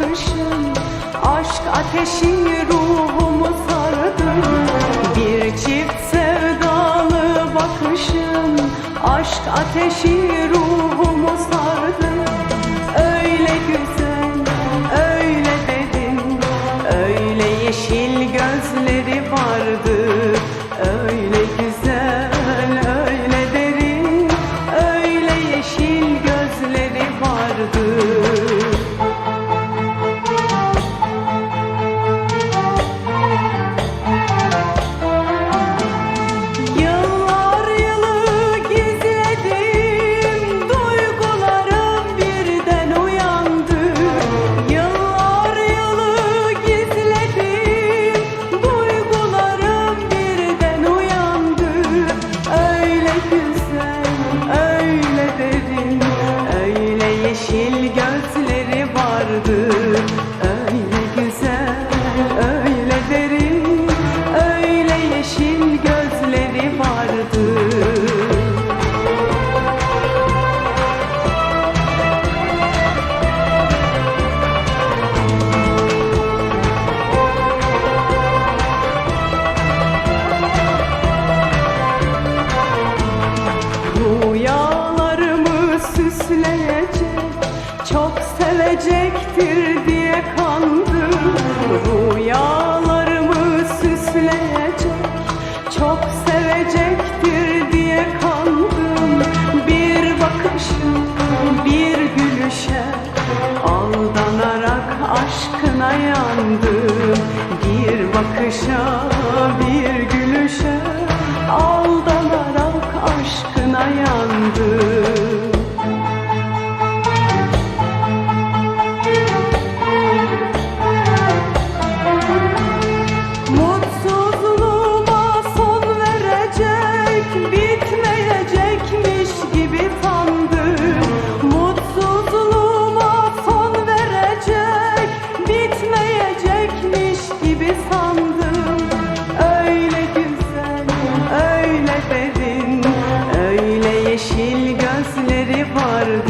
bakışın Aşk ateşi ruhumu sardı. Bir çift sevdalı bakışın Aşk ateşi ruhumu rüyalarımı süsleyen gelecektir diye kandım Bir bakışa, bir gülüşe Aldanarak aşkına yandım. Bir bakışa yeşil gözleri vardı